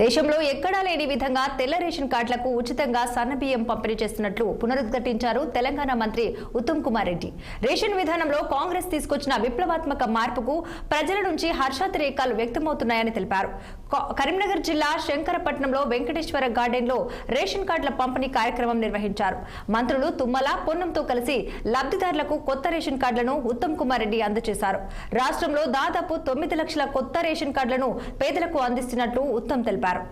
దేశంలో ఎక్కడా లేని విధంగా తెల్ల రేషన్ కార్డులకు ఉచితంగా సన్నబియ్యం పంపిణీ చేస్తున్నట్లు పునరుద్ఘాటించారు తెలంగాణ మంత్రి ఉత్తమ్ కుమార్ రెడ్డి. రేషన్ విధానంలో కాంగ్రెస్ తీసుకొచ్చిన విప్లవాత్మక మార్పుకు ప్రజల నుంచి హర్షాతిరేకాలు వ్యక్తమవుతున్నాయని తెలిపారు. కరీంనగర్ జిల్లా శంకరపట్నంలో వెంకటేశ్వర గార్డెన్లో రేషన్ కార్డుల పంపిణీ కార్యక్రమం నిర్వహించారు. మంత్రులు తుమ్మల పొన్నంతో కలిసి లబ్ధిదారులకు కొత్త రేషన్ కార్డులను ఉత్తమ్ కుమార్ రెడ్డి అందజేశారు. రాష్ట్రంలో దాదాపు తొమ్మిది లక్షల కొత్త రేషన్ కార్డులను పేదలకు అందిస్తున్నట్లు ఉత్తమ్ తెలిపారు.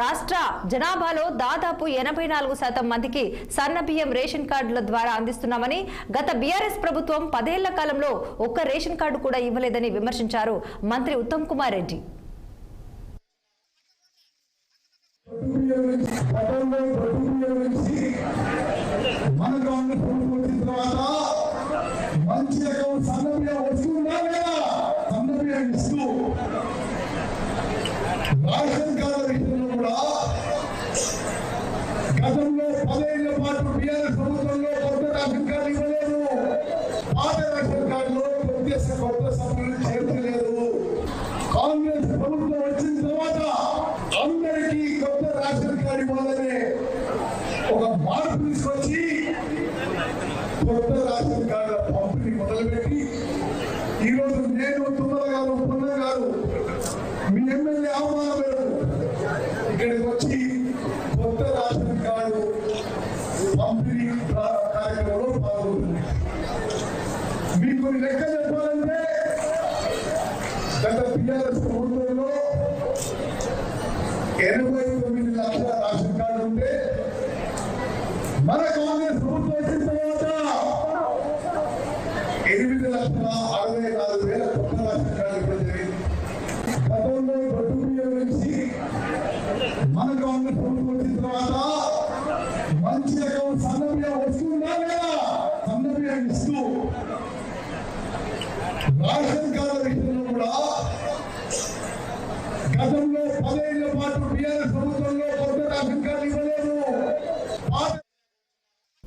రాష్ట్ర జనాభాలో దాదాపు ఎనభై నాలుగు శాతం మందికి సన్న బియ్యం రేషన్ కార్డుల ద్వారా అందిస్తున్నామని గత బీఆర్ఎస్ ప్రభుత్వం పదేళ్ళ కాలంలో ఒక్క రేషన్ కార్డు కూడా ఇవ్వలేదని విమర్శించారు మంత్రి ఉత్తమ్ కుమార్ రెడ్డి. గతంలో ప్రభుత్వం నుంచి మన గవర్నమెంట్ ప్రభుత్వం వచ్చిన తర్వాత మంచి రకం సన్నబియ్యం వస్తుందా లేదా సన్నబియ్యం ఇస్తూ విషయంలో కూడా మార్పు తీసుకొచ్చి కొత్త రేషన్ కార్డుల పంపిణీ మొదలుపెట్టి ఈరోజు నేను తుమ్మల గారు పున్న గారు మీ ఎమ్మెల్యే ఆహ్వానం మేరకు ఇక్కడికి వచ్చి కొత్త రేషన్ కార్డు పంపిణీ కార్యక్రమంలో పాల్గొంటుంది మీకు లెక్క చెప్పాలంటే గత టీఆర్ఎస్ ప్రభుత్వంలో ఎనభై ఎనిమిది లక్షల అరవై నాలుగు వేల కొత్త రేషన్ ఇవ్వడం జరిగింది. గతంలో బొట్టు బియ్యం నుంచి మన కాంగ్రెస్ ప్రభుత్వం వచ్చిన తర్వాత మంచి రకం సన్నబియ్యం వస్తుందా లేదా? సన్నబియ్యం ఇస్తూ. రాషన్ కార్డు విషయంలో